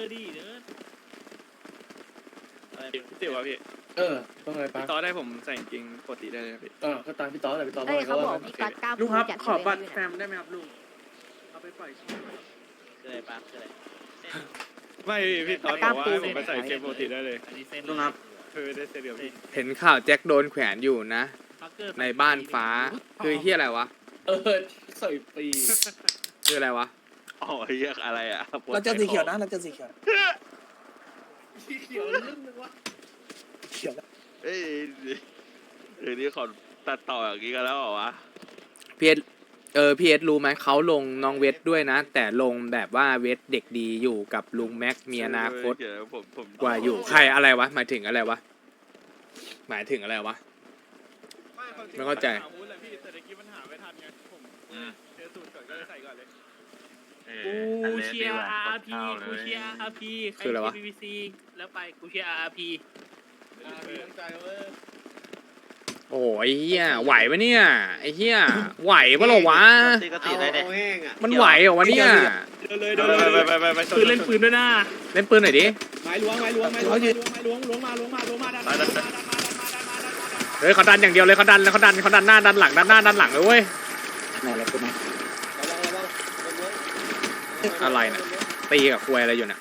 อร์ดีเด้ออะไรพี่ติ๋วอะพี่เออต้องอะไรปะพี่ตอนได้ผมใส่กางเกงปกติได้เลยนะพี่เออก็ตามพี่ต๊อดแหละพี่ต๊อดเอ้ยว่าเขาบอกว่ามีการกล้ามลุงครับจัดขอบัตรเวแฟลามได้ไหมครับลุงเอาไปปล่อยคืออะไรปะคืออะไรไม่พี่ตอนบอกว่าให้ผมไปใส่กางเกงปกติได้เลยอันนี้เส้นลุงครับคือได้เสื้อเดียวพี่เห็นข่าวแจ็คโดนแขวนอยู่นะปักเกอร์ในบ้านฟ้า คือเฮียอะไรวะ เออใส่ปีคืออะไรวะ อ๋อเรียกอะไรอะเราเจอสีเขียวนะเราเจอสีเขียวสีเขียวลึกนึงวะเขียวนะเอ้ยเดี๋ยวนี้เขาตัดต่ออย่างนี้กันแล้วเหรอวะพีเอสเออพีเอสรู้ไหมเขาลงน้องเวทด้วยนะ แต่ลงแบบว่าเวทเด็กดีอยู่กับลุงแม็กมีอนาคตเดี๋ยวผมผมกว่าอยู่ใครอะไรวะหมายถึงอะไรวะหมายถึงอะไรวะ ไม่เข้าใจหวุ้นเลยพี่แต่ตะกี้มันหาไม่ทันไงผมเจอสูตรก่อนก็เลยใส่ก่อนเลย กูเชียร์ RP กูเชียร์ RP ใครคืออะไรวะเชียร์ BBC แล้วไปกูเชียร์ RP อ่ามีน้ำใจเว้ยโอ้ยเฮียไหวปะเนี่ยไอ้เฮียไหวปะเหรอวะ ตีกติได้เนี่ยมันไหวเหรอวะเนี่ยเดินเลยเดินเลยไปไปไปไปปืนเล่นปืนด้วยนะเล่นปืนหน่อยดิไม้ล้วงไม้ล้วงไม้ล้วงไม้ล้วงไม้ล้วงล้วงมาล้วงมาล้วงมาดันมาดันมาดันมาดันมาดันมาดันมาเฮ้ยเขาดันอย่างเดียวเลยเขาดันเขาดันเขาดันหน้าดันหลังดันหน้าดันหลังเลยเว้ยไหนเราคุณไหมระวังระวังล้วง อะไรน่ะตีกับควยอะไรอยู่เนี่ย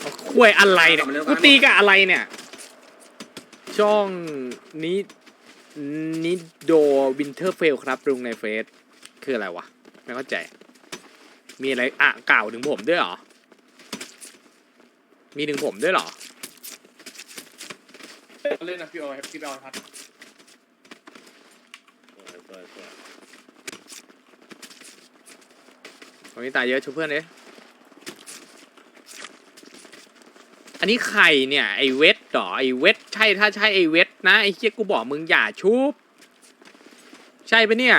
เอาควยอะไรเนี่ยกูตีกับอะไรเนี่ยช่องนี้นิโดวินเทอร์เฟลครับลุงในเฟซคืออะไรวะ ไม่เข้าใจ มีอะไรอะกล่าวถึงผมด้วยเหรอ มีถึงผมด้วยเหรอ เล่นนะพี่ออยพี่ออยพัด วันนี้ตายเยอะชุบเพื่อนเลยอันนี้ใครเนี่ยไอเวทเหรอไอเวทใช่ถ้าใช่ไอเวทนะไอเฮียกูบอกมึงอย่าชุบใช่ปะเนี่ย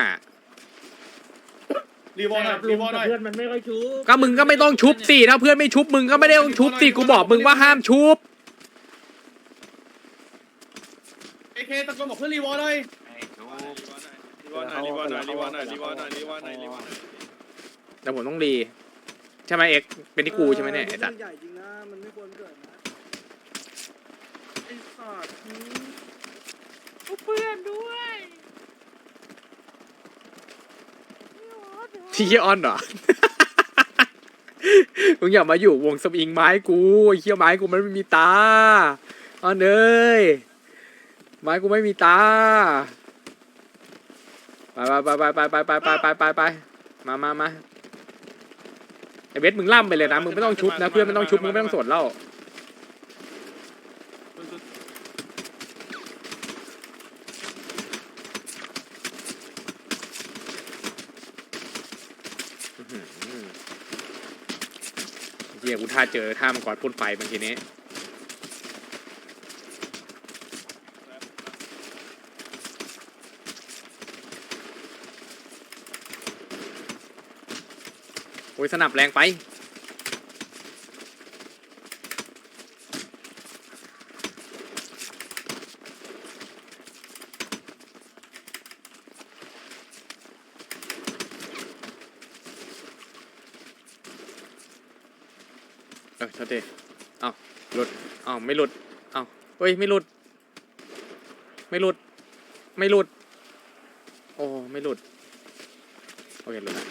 รีวอลหน่อยรีวอลหน่อยเพื่อนมันไม่ค่อยชูก็มึงก็ไม่ต้องชุบสิถ้าเพื่อนไม่ชุบมึงก็ไม่ได้ต้องชุบสิกูบอกมึงว่าห้ามชุบเอเคตะโกนบอกเพื่อนรีวอลหน่อยรีวอนหน่อยรีวอนหน่อยรีวอนหน่อยรีวอนหน่อยรีวอนหน่อยรีวอนหน่อย แต่ผมต้องรีใช่ไหมเอ็กเป็นที่กูใช่ไหมเนี่ยไอ้สัตว์ ใหญ่จริงนะ มันไม่ควรเกิดนะ ไอ้สัตว์เพื่อนด้วยที่ออนเหรอ มึงอย่ามาอยู่วงสวิงไม้กูไอ้เขี้ยไม้กูมันไม่มีตาออนเอ้ย ไม้กูไม่มีตา ไปไปไปไปไปไปไปไปไปไปมามามา ไอเวทมึงล่ำไปเลยนะมึงไม่ต้องชุบนะเพื่อนไม่ต้องชุบมึงไม่ต้องสดเล่าเฮียกูท่าเจอท่ามังกรพ่นไฟเมื่อกี้นี้ อ้ยสนับแรงไป เออโทษทีเอ้าหลุดเอ้าไม่หลุดเอ้าเฮ้ย ไม่หลุด ไม่หลุด ไม่หลุด โอ้ ไม่หลุด โอเคหลุดละ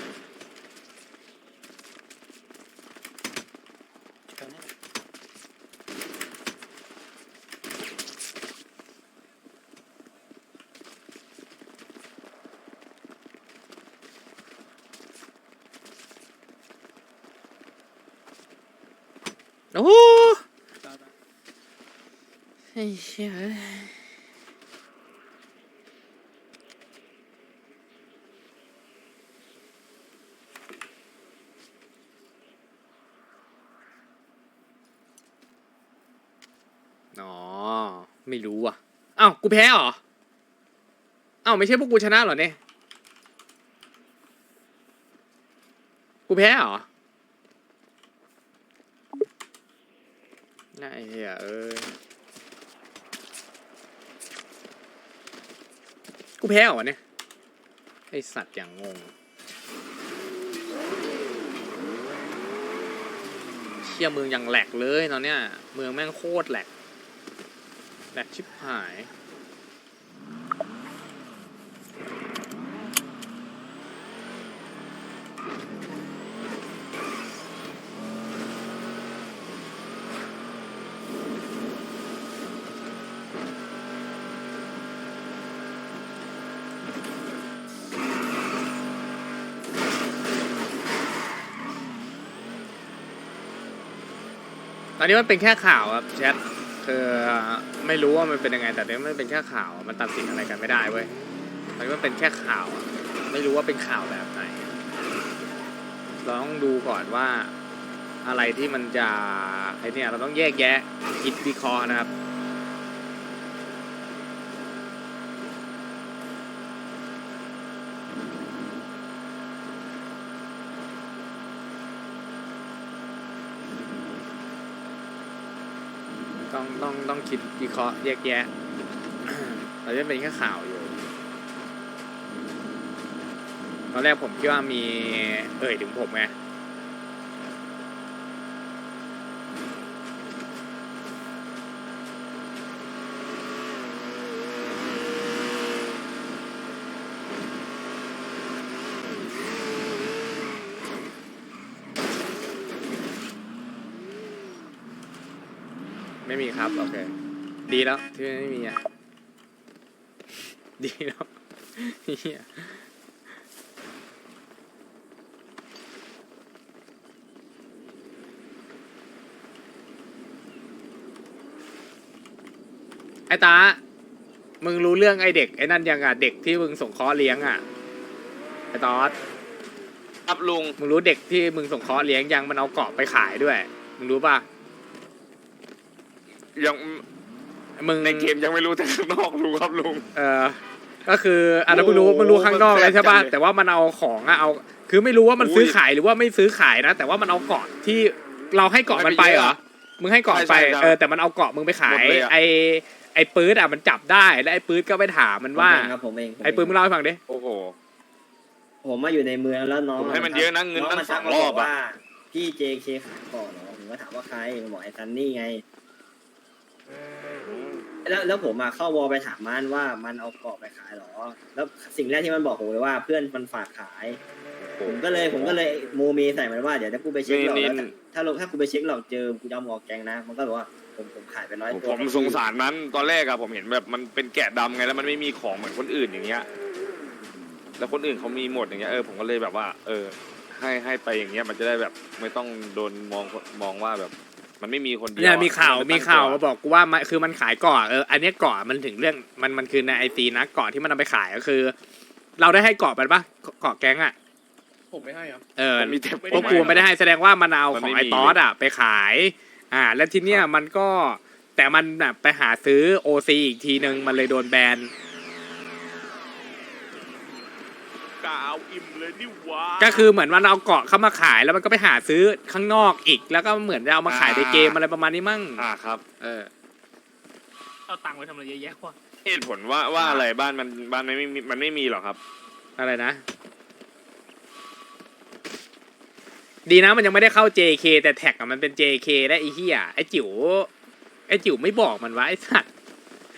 อ้โหไอ้เชี่ยเอ้ยอ๋อ ไม่รู้อะอ้าวกูแพ้เหรออ้าวไม่ใช่พวกกูชนะเหรอเนี่ย กูแพ้เหรอ น่าไอ้เหี้ยเอ้ยกูแพ้เหรอเนี่ย ไอสัตว์อย่างงง เชี่ยเมืองอย่างแหลกเลยตอนเนี้ย เมืองแม่งโคตรแหลก แหลกชิบหาย ตอนนี้มันเป็นแค่ข่าวครับแชทคือไม่รู้ว่ามันเป็นยังไง แต่เนี่ยมันเป็นแค่ข่าวมันตัดสินอะไรกันไม่ได้เว้ยตอนนี้มันเป็นแค่ข่าว ไม่รู้ว่าเป็นข่าวแบบไหนเราต้องดูก่อนว่าอะไรที่มันจะไอเนี่ยเราต้องแยกแยะคิดวิเคราะห์นะครับ ต้องต้องต้องคิดวิเคราะห์แยกแยะเราจะเป็นแค่ข่าวอยู่ ตอนแรกผมคิดว่ามีเอ่ยถึงผมไง ไม่มีครับ โอเค ดีแล้ว ที่ไม่มีอะ ดีแล้วเหี้ยไอ้ตา มึงรู้เรื่องไอ้เด็ก ไอ้นั่นยังอะ เด็กที่มึงส่งเคอเลี้ยงอะ ไอ้ตอสครับลุง มึงรู้เด็กที่มึงส่งเคอเลี้ยงยังมันเอาเกาะไปขายด้วย มึงรู้ป่ะ ยังมึงในเกมยังไม่รู้แต่ข้างนอกรู้ครับลุง เออก็คืออันนั้นมึงรู้โอ้โหมึงรู้ข้างนอกเลยใช่ป่ะมันแปลกจังเลยแต่ว่ามันเอาของอะเอา คือไม่รู้ว่ามันอุ้ยซื้อขายหรือว่าไม่ซื้อขายนะ แต่ว่ามันเอาเกาะที่เราให้เกาะมันไปเหรอมึงให้เกาะไปใช่ใช่ครับเออแต่มันเอาเกาะมึงไปขายหมดเลยอะไอไอปื๊ดอะมันจับได้แล้วไอปื๊ดก็ไปถามมันว่าผมเองครับผมเองผมไอปื๊ดมึงเล่าให้ฟังดิโอ้โหผมมาอยู่ในเมืองแล้วน้องผมให้มันเยอะนะเงินตั้งมาสองมารอบอะว่าพี่ JK ขายก่อนเหรอผมก็ถามว่าใครมันบอกไอ้ซันนี่ไง แล้วแล้วผมมาเข้าวอลไปถามมันว่ามันเอาเกาะไปขายเหรอ แล้วสิ่งแรกที่มันบอกผมเลยว่าเพื่อนมันฝากขาย ผมก็เลยผมก็เลยโมเมใส่มันว่าเดี๋ยวถ้ากูไปเช็คหลอกนี่แล้วนี่ถ้าลงถ้ากูไปเช็คหลอกเจอกูจะเอาหมออกแกงนะ มันก็บอกว่าผมผมขายไปร้อยตัวผมสงสารมันตอนแรกอะผมเห็นแบบมันเป็นแกะดำไงแล้วมันไม่มีของเหมือนคนอื่นอย่างเงี้ย แล้วคนอื่นเขามีหมดอย่างเงี้ยเออผมก็เลยแบบว่า เออ ให้ให้ไปอย่างเงี้ยมันจะได้แบบไม่ต้องโดนมองมองว่าแบบ มันไม่มีคนเดียวเนี่ยมีข่าวนจะมีตั้งข่าวตัมาบอกกูว่ามันคือมันขายเกาะเอออันเนี้ยเกาะมันถึงเรื่องมันมันคือในไอซีนะเกาะที่มันเอาไปขายก็คือ เราได้ให้เกาะไปปะเกาะแก๊งอะผมไม่ให้ครับเออผมมีแต่พวกกูไม่ได้ให้แสดงว่ามันเอามันขอไม่งไอ้มีตอสอะไปขาย อ่า แล้วทีเนี้ยมันก็แต่มันน่ะไปหาซื้อโอซีอีกทีนึงมันเลยโดนแบน กาวอิ่มเลยนี่หวะก็คือเหมือนมันเอาเกาะเข้ามาขายแล้วมันก็ไปหาซื้อข้างนอกอีก แล้วก็เหมือนจะเอามาขายในเกมอะไรประมาณนี้มั่งอ่าครับ เออเอาตังค์ไปทำอะไรเยอะแยะวะเหตุผลว่าว่าอะไรบ้านมันบ้านมันไม่มีมันไม่มีหรอครับ อะไรนะ ดีนะมันยังไม่ได้เข้า JK แต่แท็กอะมันเป็น JK ได้ไอ้เหี้ยไอ้จิ๋วไอ้จิ๋วไม่บอกมันวะไอ้สัตว์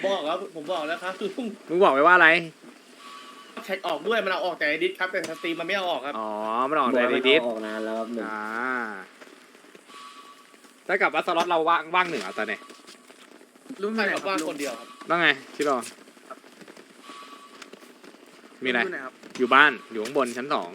บอกครับผมบอกแล้วครับลุงมึงบอกไปว่าอะไร แท็กออกด้วยมันเอาออกแต่ในดิสครับแต่สตรีมมันไม่เอาออกครับ อ๋อ มันออกบอกในว่ามันดิสเอาออกนานแล้วครับหนึ่งอ่าถ้ากับว่าสล็อตเราว่างว่างหนึ่งเหรอตอนเนี้ยลุงใช่ครับว่าคนเดียวครับต้องไงชิโร่มีอะไรยู่หนครับอยู่บ้านอยู่ข้างบนชั้นสอง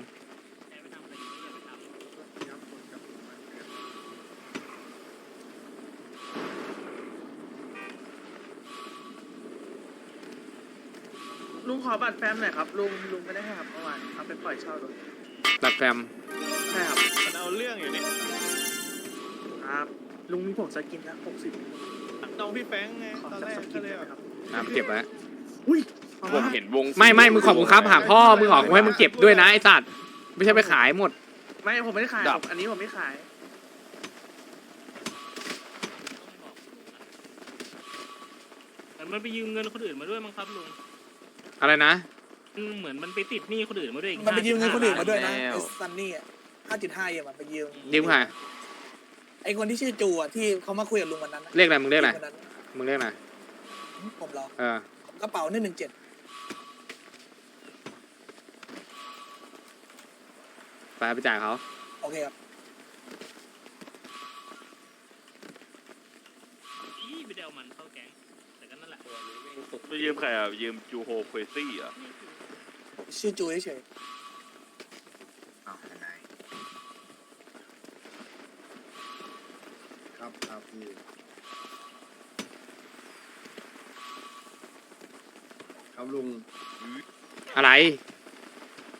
ลุงขอบัตรแฟมหน่อยครับลุงลุงไม่ได้ให้ครับเมื่อวานเอาไปปล่อยเช่ารถตัดแฟมใช่ครับมันเอาเรื่องอยู่นี่ครับลุงมีผมสกินนะหกสิบน้องพี่แป้งไงขอตอนสักแรกสกิก็นเลยได้ไหมครับน้ำเก็บไว้อุ้ยผมเห็นวงไม่ไม่มึงขอบคุณครับหาพ่อมึงขอกูให้มึงเก็บด้วยนะไอ้สัตว์ไม่ใช่ไปขายหมด ไม่ผมไม่ได้ขายผมอันนี้ผมไม่ขายมันไปยืมเงินคนอื่นมาด้วยมั้งครับลุง อะไรนะ อืมเหมือนมันไปติดหนี้คนอื่นมาด้วยอีกมันไปยืมเงินคนอื่นมาด้วยนะห้ไอ้ซันนี่ห้าจุดห้าเอ็มอะไปยืมยืมใครไอไอคนที่ชื่อจูอะที่เขามาคุยกับลุงวันนั้นน่ะเลขอะไรมึงเลขอะไรคนนั้นมึงเลขอะไรผมเหรอเออกระเป๋าหนึ่งหนึ่งเจ็ดไปไปจ่ายเขาโอเคครับอีไปเดวมันเข้าแก๊งแต่ ก็นั่นแหละไปยืมใครอะยืมจูโฮเควซี่อะชื่อจูเฉยครับครับพี่ครับลุงอะไร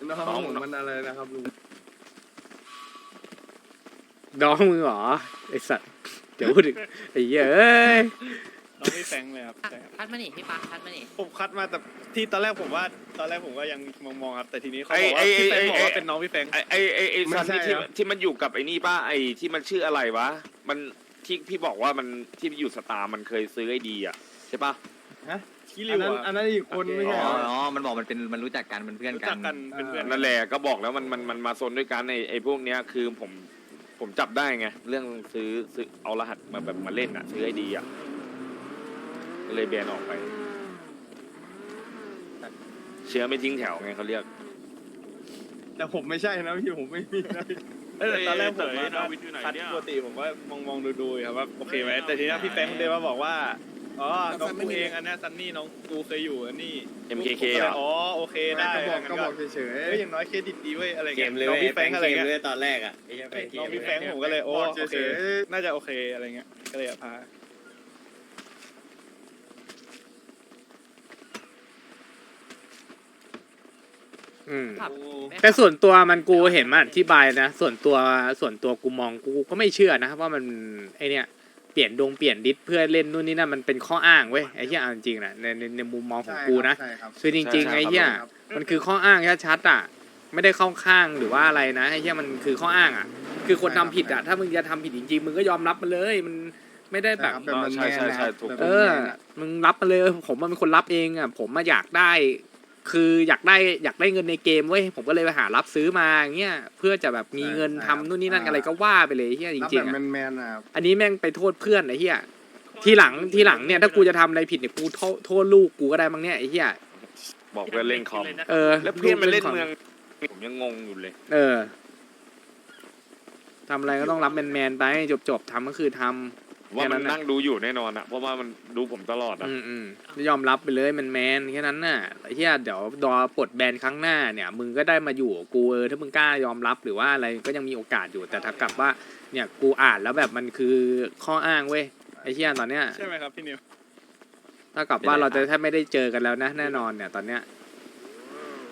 น้องผมมันอะไรนะครับลุงน้องมึงเหรอไอสัตว์เดี๋ยวพูดถึงไอ้เหี้ยเอ้ย น้องพี่แฟงเลยครับใช่ครับ คัดมานี่พี่ปักคัดมานี่ผมคัดมาแต่ที่ตอนแรกผมว่า ตอนแรกผมก็ยังมองๆครับแต่ทีนี้เขาบอกว่าพี่แฟงบอกว่าเป็นน้องพี่แฟงไอไอไอไอซันนี่ที่ที่มันอยู่กับไอ้นี่ป้าไอที่มันชื่ออะไรวะ มันที่พี่บอกว่ามันที่อยู่สตาร์มันเคยซื้อไอดีอะใช่ปะคิอัรินวนั้นอะอันนั้นอีกคนไม่ใช่อ๋อเหรออ๋อ มันบอกมันเป็นมันรู้จักกันมันเพื่อนรู้กัจันกกันเป็นเพื่อนนั่นแหละก็บอกแล้วมันมันมันมาโซนด้วยกันไอไอพวกเนี้ยคือผมผมจับได้ไงเรื่องซื้อซื้อเอารหัสมาแบบมาเล่นอะซื้อไอดีอะ ก็เลยแบนออกไป เชื้อไม่ทิ้งแถวไงเขาเรียก แต่ผมไม่ใช่นะพี่ผมไม่มีนะพี่เอ้ยแต่ตอนแรกผมเอ้มายนาวิทย์อยู่ไหนคัดเนี่ย ปกติผมว่ามองมองดูดูๆครับว่าโอเคไหมแต่ทีนี้พี่แฟงเดินมาบอกว่าอ๋อน้องกูเองอันเนี้ยซันนี่น้องกูเคยอยู่อันนี้ MKK ผมก็เลยอะอ๋อโอเคได้ก็บอกงั้นก็บอกเฉยเอ้ยอย่างน้อยเครดิตดีเว้ยอะไรเกเงี้ยมเลยน้องเว้ยพี่แฟงอะไรเกมเงี้ยเลยตอนแรกอะไม่ใช่แฟงเกน้องมพี่แฟงผมก็เลยโอ้บอกโอเฉเคยน่าจะโอเคอะไรเงี้ยก็เลยพา อืม ครับแต่ส่วนตัวมันกูเห็นมันอธิบายนะ ส่วนตัวส่วนตัวกูมองกูก็ไม่เชื่อนะว่ามันไอเนี้ยเปลี่ยนดงเปลี่ยนดิสเพื่อเล่นนู่นนี่นั่นมันเป็นข้ออ้างเว้ยไอ้เหี้ยเอาจริงๆนะในในในมุมมองๆของใช่กูครันะบใช่ครับคือจริง ๆ ใช่ไอ้ครับเหี้ยมันคือข้ออ้างชัดๆอะ ไม่ได้เข้าข้างหรือว่าอะไรนะไอ้เหี้ยมันคือข้ออ้างอะ คือคนทำผิดอะถ้ามึงจะทำผิดจริงๆมึงก็ยอมรับมันเลยมันไม่ได้แบบแบบมันใช่ใช่ใช่ถูกแบบเอมันอแมนอะมึงรับมาเลยผมมันเป็นคนรับเองอะ ผมมาอยากได้ คืออยากได้อยากได้เงินในเกมเว้ยผมก็เลยไปหารับซื้อมาอย่างเงี้ยเพื่อจะแบบมีเงินทำนู่นนี่นั่นอะไรก็ว่าไปเลยเฮียจรับริแบงๆบอะแมนๆนะครับอันนี้แม่งไปโทษเพื่อนไอ้เฮียทีหลังทีหลังเนี่ยถ้ากูจะทำอะไรผิดเนี่ยกูโทษโทษลูกกูก็ได้มั้งเนี่ยไอ้เฮียบอกเพื่อนเล่นคอม เออแล้วเพื่อนมันเล่นขเมือง ผมยังงงอยู่เลย เออทำอะไรก็ต้องรับแมนๆไปจบๆทำก็คือทำ ว่าแค่มันั้นนน่ะนั่งดูอยู่แน่นอนอะเพราะว่ามันดูผมตลอดอะอืมอืมยอมรับไปเลยแมนแมนๆแค่นั้นน่ะไอ้เหี้ยเดี๋ยวดอปลดแบนครั้งหน้าเนี่ย มึงก็ได้มาอยู่กับกูเออถ้ามึงกล้ายอมรับหรือว่าอะไรก็ยังมีโอกาสอยู่แต่ถ้ากลับว่าเนี่ยกูอ่านแล้วแบบมันคือข้ออ้างเว้ยไอ้เหี้ยตอนเนี้ยใช่ไหมครับพี่นิวถ้ากับว่าเราจะแทบไม่ได้เจอกันแล้วนะแน่นอนเนี่ยตอนเนี้ย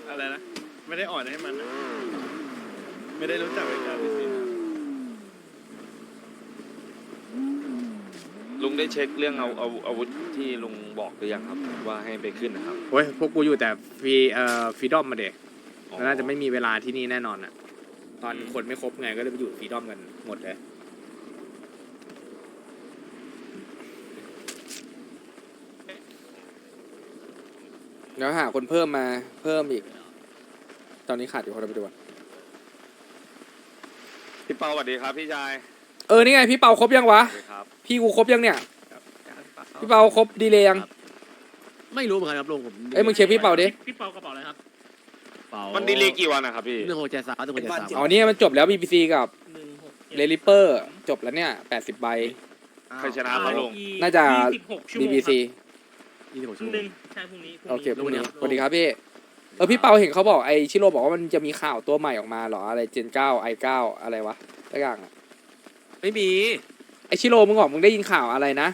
อะไรนะไม่ได้อ่อนให้มันนะไม่ได้รู้จักเวลาพิเศษ ลุงได้เช็คเรื่องเอาเอาอาวุธที่ลุงบอกหรือยังครับ ว่าให้ไปขึ้นนะครับโอ้ยพวกกูอยู่แต่ฟรีเอ่อฟรีดอมมาเด็กอ๋อ น่าจะไม่มีเวลาที่นี่แน่นอนอะตอนคนไม่ครบไงก็เลยไปอยู่ฟรีดอมกันหมดเลย เดี๋ยวหาคนเพิ่มมาเพิ่มอีก ตอนนี้ขาดอยู่คนเดียวไปดูก่อนพี่เปาสวัสดีครับพี่ชาย เออนี่ไงพี่เปาครบยังวะสวัสดีครับพี่กูครบยังเนี่ย พี่เปาครบดีเลยยังไม่รู้เหมือนกันครับลุงผมเอ้ยมึงเช็คพี่เปาดิพี่เปากระเป๋าอะไรครับมันดีเลยกี่วันนะครับพี่หนึ่งหกเจ็ดสามหนึ่งหกเจ็ดสามอ๋อเนี่ยมันจบแล้ว BBC กับหนึ่งหกเลลิเปอร์จบแล้วเนี่ย80ใบ ใครชนะครับลุงน่าจะสิบหกชั่วโมง BBC ยี่สิบหกพชั่วรุ่งโมนึงงใช่พรุ่งนี้พรุ่งโอเคนี้พรุ่งนี้รู้เนี่ยสวัสดีครับพี่เออพี่เปาเห็นเขาบอกไอชิโร่บอกว่ามันจะมีข่าวตัวใหม่ออกมาเหรออะไรเจนเก้าไอเก้าอะไรวะสักอย่างอะ ไม่มี ไอชิโร่มึงบอกมึงได้ยินข่าวอะไรนะ